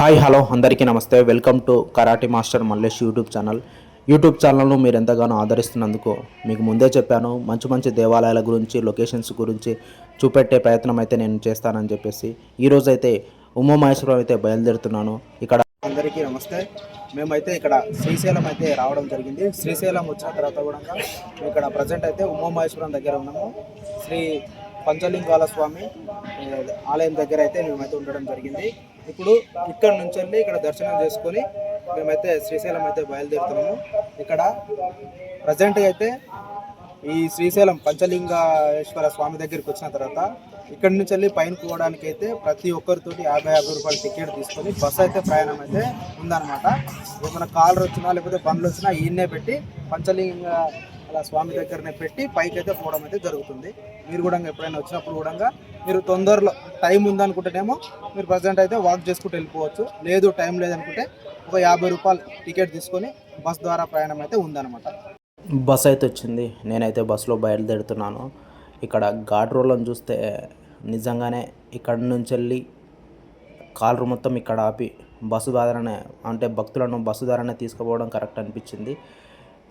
Hi hello అందరికీ నమస్తే. Welcome to karate master Mallesh YouTube channel. YouTube ఛానల్ను మీరు ఎంతగానో ఆదరిస్తున్నందుకు మీకు ముందే చెప్పాను మంచి మంచి దేవాలయాల గురించి లొకేషన్స్ గురించి చూపెట్టే ప్రయత్నం అయితే నేను చేస్తానని చెప్పేసి. ఈరోజైతే ఉమామహేశ్వరం అయితే బయలుదేరుతున్నాను. ఇక్కడ అందరికీ నమస్తే. మేమైతే ఇక్కడ శ్రీశైలం అయితే రావడం జరిగింది. శ్రీశైలం వచ్చిన తర్వాత కూడా ఇక్కడ ప్రజెంట్ అయితే ఉమామహేశ్వరం దగ్గర ఉన్నాము. శ్రీ పంచలింగాల స్వామి ఆలయం దగ్గర అయితే మేమైతే ఉండడం జరిగింది. ఇప్పుడు ఇక్కడ నుంచి వెళ్ళి ఇక్కడ దర్శనం చేసుకొని మేమైతే శ్రీశైలం అయితే బయలుదేరుతున్నాము. ఇక్కడ ప్రజెంట్గా అయితే ఈ శ్రీశైలం పంచలింగేశ్వర స్వామి దగ్గరికి వచ్చిన తర్వాత ఇక్కడ నుంచి వెళ్ళి పైన పోవడానికి అయితే ప్రతి ఒక్కరితోటి యాభై యాభై రూపాయలు టికెట్ తీసుకొని బస్సు అయితే ప్రయాణం అయితే ఉందన్నమాట. ఏమైనా కాలర్ వచ్చినా లేకపోతే బండ్లు వచ్చినా ఈయన్నే పెట్టి పంచలింగ అలా స్వామి దగ్గరనే పెట్టి పైకి అయితే పోవడం అయితే జరుగుతుంది. మీరు కూడా ఎప్పుడైనా వచ్చినప్పుడు కూడా మీరు తొందరలో టైం ఉందనుకుంటేనేమో మీరు ప్రజెంట్ అయితే వాక్ చేసుకుంటూ వెళ్ళిపోవచ్చు. లేదు టైం లేదనుకుంటే ఒక యాభై రూపాయలు టికెట్ తీసుకొని బస్ ద్వారా ప్రయాణం అయితే ఉందన్నమాట. బస్ అయితే వచ్చింది. నేనైతే బస్సులో బయలుదేరుతున్నాను. ఇక్కడ ఘాట్ రోడ్లను చూస్తే నిజంగానే ఇక్కడి నుంచి వెళ్ళి కాలరు మొత్తం ఇక్కడ ఆపి బస్సు ద్వారానే అంటే భక్తులను బస్సు ద్వారానే తీసుకుపోవడం కరెక్ట్ అనిపించింది.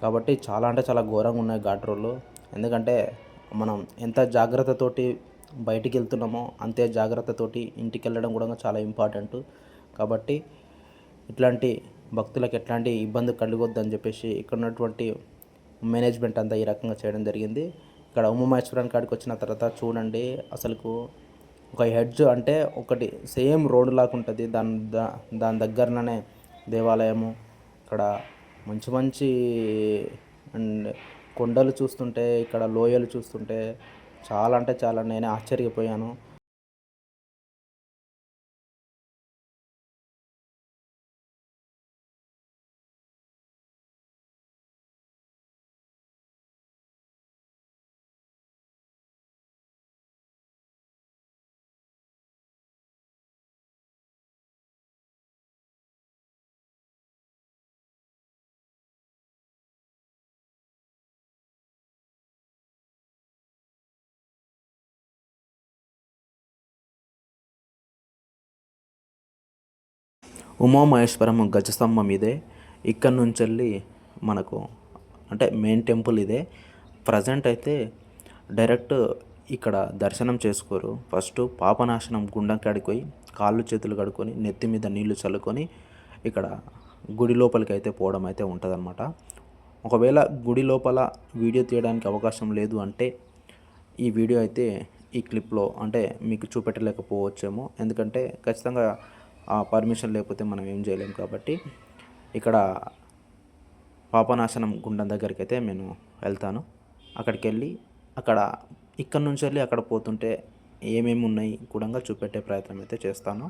కాబట్టి చాలా అంటే చాలా ఘోరంగా ఉన్నాయి ఘాట్ రోడ్లు. ఎందుకంటే మనం ఎంత జాగ్రత్తతోటి బయటికి వెళ్తున్నామో అంతే జాగ్రత్తతోటి ఇంటికి వెళ్ళడం కూడా చాలా ఇంపార్టెంట్. కాబట్టి ఇట్లాంటి భక్తులకు ఎట్లాంటి ఇబ్బంది కలగొద్దని చెప్పేసి ఇక్కడ ఉన్నటువంటి మేనేజ్మెంట్ అంతా ఈ రకంగా చేయడం జరిగింది. ఇక్కడ ఉమామహేశ్వరం కాడికి వచ్చిన తర్వాత చూడండి అసలుకు ఒక హెడ్జ్ అంటే ఒకటి సేమ్ రోడ్ లాగా ఉంటుంది. దాని దా- దాని దగ్గరననే దేవాలయము ఇక్కడ మంచి మంచి అండ్ కొండలు చూస్తుంటే ఇక్కడ లోయలు చూస్తుంటే చాలా అంటే చాలా నేనే ఆశ్చర్యపోయాను. ఉమామహేశ్వరం గజస్తంభం ఇదే. ఇక్కడ నుంచి వెళ్ళి మనకు అంటే మెయిన్ టెంపుల్ ఇదే. ప్రజెంట్ అయితే డైరెక్ట్ ఇక్కడ దర్శనం చేసుకోరు. ఫస్ట్ పాపనాశనం గుండం కాడికి పోయి కాళ్ళు చేతులు కడుక్కొని నెత్తి మీద నీళ్ళు చల్లుకొని ఇక్కడ గుడి లోపలికి అయితే పోవడం అయితే ఉంటుందన్నమాట. ఒకవేళ గుడి లోపల వీడియో తీయడానికి అవకాశం లేదు అంటే ఈ వీడియో అయితే ఈ క్లిప్లో అంటే మీకు చూపెట్టలేకపోవచ్చేమో. ఎందుకంటే ఖచ్చితంగా ఆ పర్మిషన్ లేకపోతే మనం ఏం చేయలేం కాబట్టి ఇక్కడ పాపనాశనం గుండం దగ్గరికి అయితే నేను వెళ్తాను. అక్కడికి వెళ్ళి అక్కడ ఇక్కడ నుంచి వెళ్ళి అక్కడ పోతుంటే ఏమేమి ఉన్నాయి కూడా చూపెట్టే ప్రయత్నం అయితే చేస్తాను.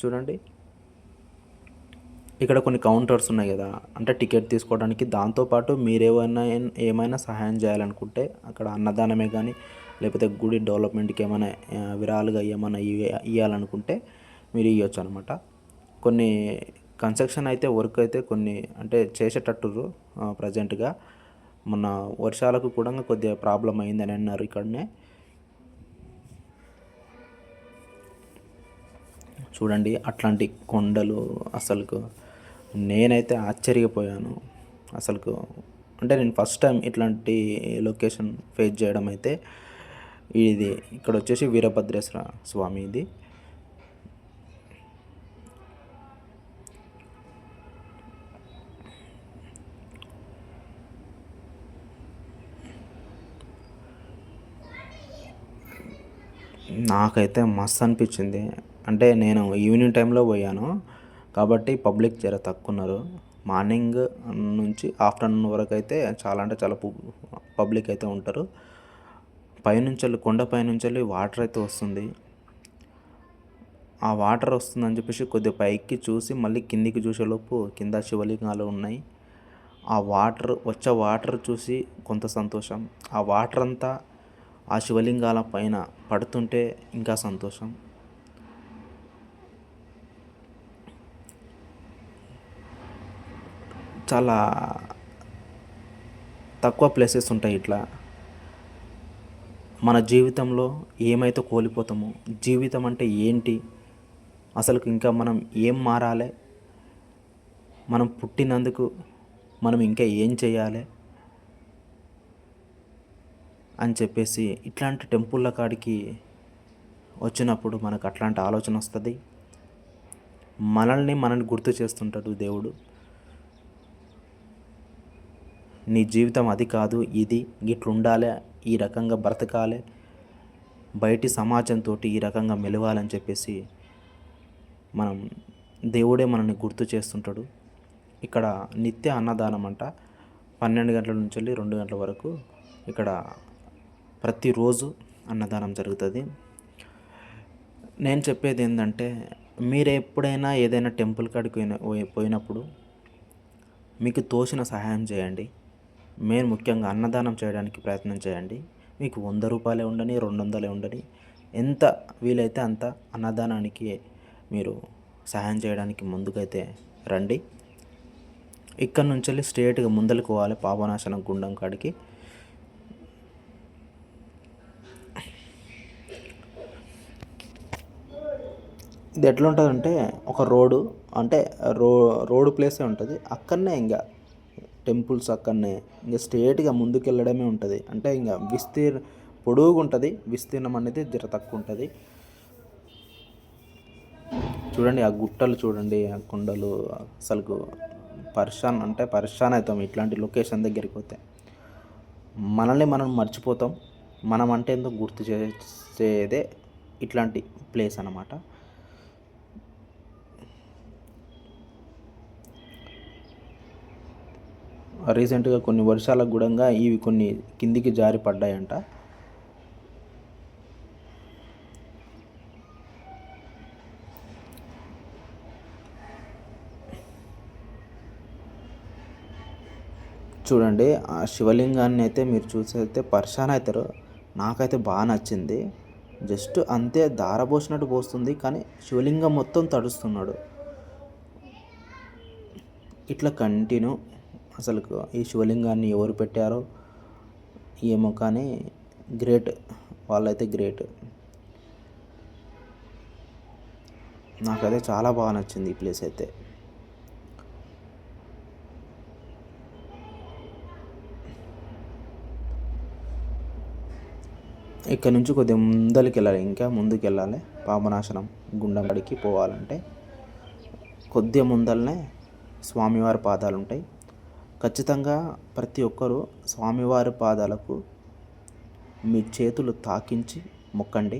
చూడండి. ఇక్కడ కొన్ని కౌంటర్స్ ఉన్నాయి కదా అంటే టికెట్ తీసుకోవడానికి దాంతోపాటు మీరు ఏమైనా ఏమైనా సహాయం చేయాలనుకుంటే అక్కడ అన్నదానమే కానీ లేకపోతే గుడి డెవలప్మెంట్కి ఏమైనా ఆ, ఏమైనా ఇవ్వాలనుకుంటే మీరు ఇవ్వచ్చు అనమాట కొన్ని కన్స్ట్రక్షన్ అయితే వర్క్ అయితే కొన్ని అంటే చేసేటట్టురు ప్రజెంట్గా. మొన్న వర్షాలకు కూడా కొద్దిగా ప్రాబ్లం అయిందని అన్నారు ఇక్కడనే. చూడండి అట్లాంటి కొండలు అసలుకు నేనైతే ఆశ్చర్యపోయాను. అసలుకు అంటే నేను ఫస్ట్ టైం ఇట్లాంటి లొకేషన్ ఫేస్ చేయడం అయితే. ఇది ఇక్కడ వచ్చేసి వీరభద్రేశ్వర స్వామి ఇది నాకైతే మస్తు అనిపించింది. అంటే నేను ఈవినింగ్ టైంలో పోయాను. కాబట్టి పబ్లిక్ జర తక్కువ ఉన్నారు మార్నింగ్ నుంచి ఆఫ్టర్నూన్ వరకు అయితే చాలా అంటే చాలా పబ్లిక్ అయితే ఉంటారు. పైనుంచి కొండ పైనుంచి వాటర్ అయితే వస్తుంది. ఆ వాటర్ వస్తుందని చెప్పేసి కొద్దిగా పైకి చూసి మళ్ళీ కిందికి చూసేలోపు కింద శివలింగాలు ఉన్నాయి. ఆ వాటర్ వచ్చే వాటర్ చూసి కొంత సంతోషం. ఆ వాటర్ అంతా ఆ శివలింగాల పైన పడుతుంటే ఇంకా సంతోషం. చాలా తక్కువ ప్లేసెస్ ఉంటాయి ఇట్లా. మన జీవితంలో ఏమైతే కోల్పోతామో జీవితం అంటే ఏంటి అసలు ఇంకా మనం ఏం మారాలి మనం పుట్టినందుకు మనం ఇంకా ఏం చేయాలి అని చెప్పేసి ఇట్లాంటి టెంపుల్ల కాడికి వచ్చినప్పుడు మనకు అట్లాంటి ఆలోచన వస్తుంది. మనల్ని మనల్ని గుర్తు చేస్తుంటాడు దేవుడు. నీ జీవితం అది కాదు ఇది ఇట్లుండాలి ఈ రకంగా బ్రతకాలి బయటి సమాజంతో ఈ రకంగా మెలవాలని చెప్పేసి మనం దేవుడే మనల్ని గుర్తు చేస్తుంటాడు. ఇక్కడ నిత్య అన్నదానం అంట. పన్నెండు గంటల నుంచి వెళ్ళి రెండు గంటల వరకు ఇక్కడ ప్రతిరోజు అన్నదానం జరుగుతుంది. నేను చెప్పేది ఏంటంటే మీరు ఎప్పుడైనా ఏదైనా టెంపుల్ కాడికి పోయిన పోయి- పోయినప్పుడు మీకు తోచిన సహాయం చేయండి. మెయిన్ ముఖ్యంగా అన్నదానం చేయడానికి ప్రయత్నం చేయండి. మీకు వంద రూపాయలే ఉండని రెండు వందలే ఉండని ఎంత వీలైతే అంత అన్నదానానికి మీరు సహాయం చేయడానికి ముందుకైతే రండి. ఇక్కడ నుంచి వెళ్ళి స్ట్రేట్గా ముందరికి పోవాలి పాపనాశనం గుండం కాడికి. ఇది ఎట్లా ఉంటుందంటే ఒక రోడ్డు అంటే రో రోడ్ ప్లేసే ఉంటుంది. అక్కడనే ఇంకా టెంపుల్స్ అక్కడనే ఇంకా స్ట్రేట్గా ముందుకు వెళ్ళడమే ఉంటుంది. అంటే ఇంకా విస్తీర్ణ పొడవుగా ఉంటుంది విస్తీర్ణం అనేది జర తక్కువ ఉంటుంది చూడండి ఆ గుట్టలు చూడండి ఆ కొండలు అసలు పరిశాన్ అంటే పరిశాన్ అవుతాం ఇట్లాంటి లొకేషన్ దగ్గరికి పోతే. మనల్ని మనం మర్చిపోతాం. మనం అంటే ఏందో గుర్తు చేసేదే ఇట్లాంటి ప్లేస్ అన్నమాట. రీసెంట్గా కొన్ని వర్షాలకు గుడంగా ఇవి కొన్ని కిందికి జారి పడ్డాయంట. చూడండి ఆ శివలింగాన్ని అయితే మీరు చూసైతే పర్షాన్ అవుతారు నాకైతే బాగా నచ్చింది. జస్ట్ అంతే దార పోసినట్టు పోస్తుంది కానీ శివలింగం మొత్తం తడుస్తున్నాడు. ఇట్లా కంటిన్యూ. అసలు ఈ శివలింగాన్ని ఎవరు పెట్టారో ఏమో కానీ గ్రేట్ వాళ్ళైతే గ్రేట్. నాకైతే చాలా బాగా నచ్చింది ఈ ప్లేస్ అయితే. ఇక్కడ నుంచి కొద్దిగా ముందరికి వెళ్ళాలి ఇంకా ముందుకు వెళ్ళాలి పాపనాశనం గుండం పోవాలంటే కొద్దిగా ముందలనే స్వామివారి పాదాలు ఉంటాయి ఖచ్చితంగా ప్రతి ఒక్కరూ స్వామివారి పాదాలకు మీ చేతులు తాకించి మొక్కండి.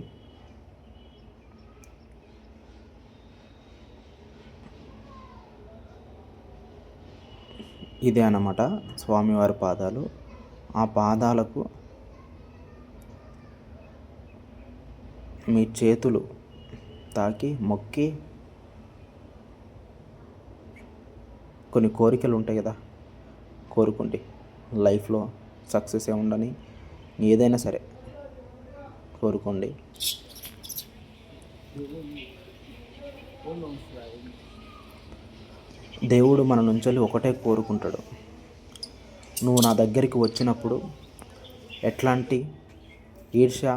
ఇదే అన్నమాట స్వామివారి పాదాలు. ఆ పాదాలకు మీ చేతులు తాకి మొక్కి కొన్ని కోరికలు ఉంటాయి కదా. కోరుకోండి. లైఫ్లో సక్సెస్ ఏ ఉండని ఏదైనా సరే కోరుకోండి. దేవుడు మన నుంచి ఒకటే కోరుకుంటాడు. నువ్వు నా దగ్గరికి వచ్చినప్పుడు ఎట్లాంటి ఈర్ష్య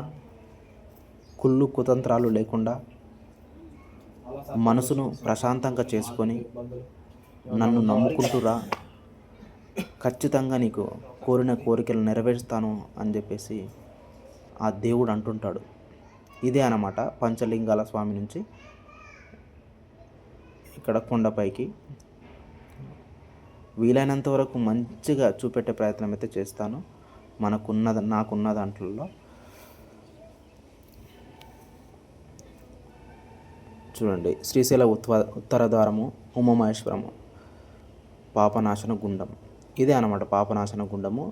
కుళ్ళు కుతంత్రాలు లేకుండా మనసును ప్రశాంతంగా చేసుకొని నన్ను నమ్ముకుంటురా ఖచ్చితంగా నీకు కోరిన కోరికలు నెరవేరుస్తాను అని చెప్పేసి ఆ దేవుడు అంటుంటాడు. ఇదే అన్నమాట పంచలింగాల స్వామి నుంచి ఇక్కడ కొండపైకి. వీలైనంత వరకు మంచిగా చూపెట్టే ప్రయత్నం అయితే చేస్తాను. మనకున్న నాకున్న దాంట్లో. చూడండి శ్రీశైల ఉత్వ ఉత్తరద్వారము ఉమామహేశ్వరము పాపనాశన గుండం. ఇదే అన్నమాట పాపనాశన గుండము.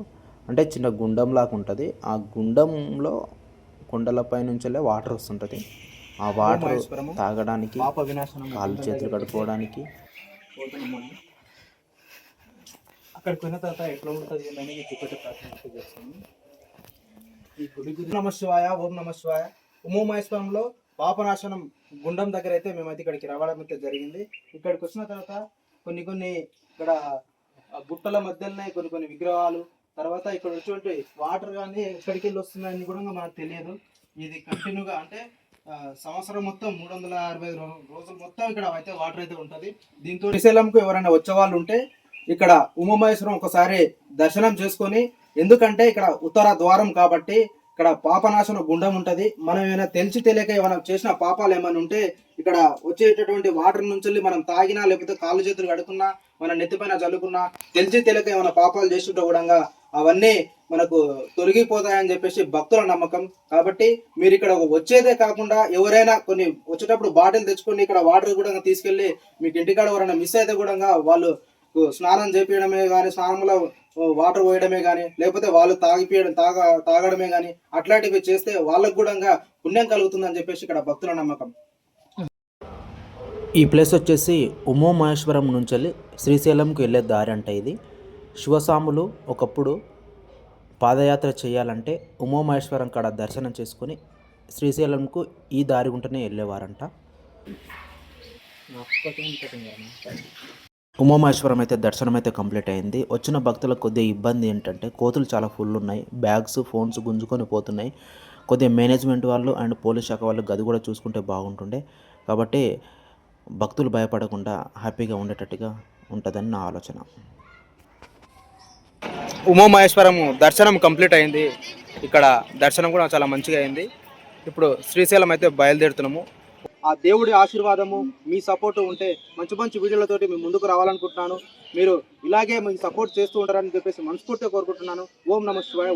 అంటే చిన్న గుండంలాగా ఉంటుంది. ఆ గుండంలో కొండలపై నుంచెల్లే వాటర్ వస్తుంటుంది. ఆ వాటర్ తాగడానికి కాళ్ళు చేతులు కడుక్కోవడానికి. అక్కడికి పోయిన తర్వాత ఎట్లా ఉంటుంది ఏంటని మీకు చూపెట్టే ప్రయత్నం అయితే చేస్తాను ఈ గుడి గురి నమ శివాయ ఓం నమ శివాయ. ఉమామహేశ్వరంలో పాపనాశనం గుండం దగ్గర అయితే మేమైతే ఇక్కడికి రావడం అయితే జరిగింది. ఇక్కడికి వచ్చిన తర్వాత కొన్ని కొన్ని ఇక్కడ గుట్టల మధ్యలోనే కొన్ని కొన్ని విగ్రహాలు తర్వాత ఇక్కడ వచ్చేటువంటి వాటర్ కానీ ఎక్కడికి వెళ్ళి వస్తున్నాయని కూడా మనకు తెలియదు. ఇది కంటిన్యూగా అంటే సంవత్సరం మొత్తం మూడు వందల అరవై ఐదు రోజులు మొత్తం ఇక్కడ అయితే వాటర్ అయితే ఉంటుంది. దీంతో శ్రీశైలంకు ఎవరైనా వచ్చే వాళ్ళు ఉంటే ఇక్కడ ఉమామహేశ్వరం ఒకసారి దర్శనం చేసుకొని ఎందుకంటే ఇక్కడ ఉత్తర ద్వారం కాబట్టి ఇక్కడ పాపనాశన గుండం ఉంటుంది. మనం ఏమైనా తెలిసి తెలియక ఏమైనా చేసిన పాపాలు ఏమైనా ఉంటే ఇక్కడ వచ్చేటటువంటి వాటర్ నుంచి మనం తాగినా లేకపోతే కాళ్ళు చేతులు కడుకున్నా మన నెత్తిపైన చల్లుకున్నా తెలిసి తెలియక ఏమైనా పాపాలు చేస్తుంటే కూడా అవన్నీ మనకు తొలగిపోతాయని చెప్పేసి భక్తుల నమ్మకం. కాబట్టి మీరు ఇక్కడ వచ్చేదే కాకుండా ఎవరైనా కొన్ని వచ్చేటప్పుడు బాటిల్ తెచ్చుకొని ఇక్కడ వాటర్ కూడా తీసుకెళ్ళి మీకు ఇంటికాడ ఎవరైనా మిస్ అయితే కూడా వాళ్ళు స్నానం చేపించడమే కానీ స్నానంలో వాటర్ పోయడమే కానీ లేకపోతే వాళ్ళు తాగిపోయడం తాగ తాగడమే కానీ అట్లాంటివి చేస్తే వాళ్ళకు కూడా పుణ్యం కలుగుతుందని చెప్పేసి ఇక్కడ భక్తుల నమ్మకం. ఈ ప్లేస్ వచ్చేసి ఉమో మహేశ్వరం నుంచి వెళ్ళి శ్రీశైలంకి వెళ్ళే దారి అంట ఇది. శివసాములు ఒకప్పుడు పాదయాత్ర చేయాలంటే ఉమో మహేశ్వరం కాడ దర్శనం చేసుకొని శ్రీశైలంకు ఈ దారి గుంటనే వెళ్ళేవారంట. ఉమామహేశ్వరం అయితే దర్శనం అయితే కంప్లీట్ అయింది. వచ్చిన భక్తులకు కొద్దిగా ఇబ్బంది ఏంటంటే కోతులు చాలా ఫుల్ ఉన్నాయి. బ్యాగ్స్ ఫోన్స్ గుంజుకొని పోతున్నాయి. కొద్దిగా మేనేజ్మెంట్ వాళ్ళు అండ్ పోలీస్ శాఖ వాళ్ళు గది కూడా చూసుకుంటే బాగుంటుండే. కాబట్టి భక్తులు భయపడకుండా హ్యాపీగా ఉండేటట్టుగా ఉంటుందని నా ఆలోచన. ఉమామహేశ్వరం దర్శనం కంప్లీట్ అయింది. ఇక్కడ దర్శనం కూడా చాలా మంచిగా అయింది. ఇప్పుడు శ్రీశైలం అయితే బయలుదేరుతున్నాము. ఆ దేవుడి ఆశీర్వాదము మీ సపోర్ట్ ఉంటే మంచి మంచి వీడియోలతోటి మేము ముందుకు రావాలనుకుంటున్నాను. మీరు ఇలాగే మీకు సపోర్ట్ చేస్తూ ఉంటారని చెప్పేసి మనస్ఫూర్తిగా కోరుకుంటున్నాను. ఓం నమ శివాయ